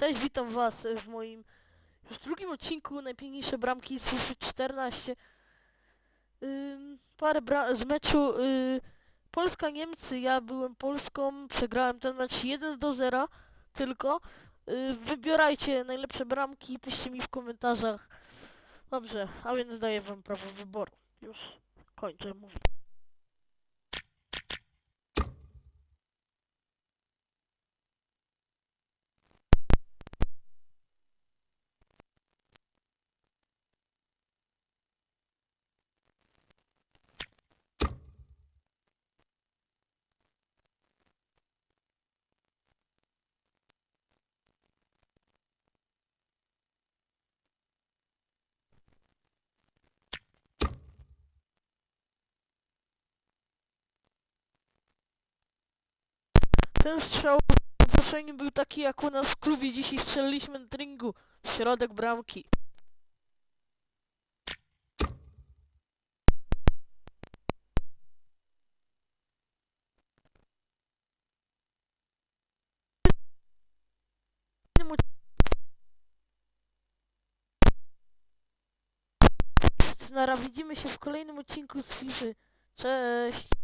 Cześć, witam was w moim już drugim odcinku najpiękniejsze bramki z FIFA 14. Ym, parę z meczu y, Polska-Niemcy, ja byłem Polską, przegrałem ten mecz 1 do 0 tylko. Y, wybierajcie najlepsze bramki, piszcie mi w komentarzach. Dobrze, a więc daję wam prawo wyboru. Już kończę mówić. Ten strzał w zaproszeniu był taki jak u nas w klubie. Dzisiaj strzeliliśmy na treningu. Środek bramki. Nara, widzimy się w kolejnym odcinku z. Cześć!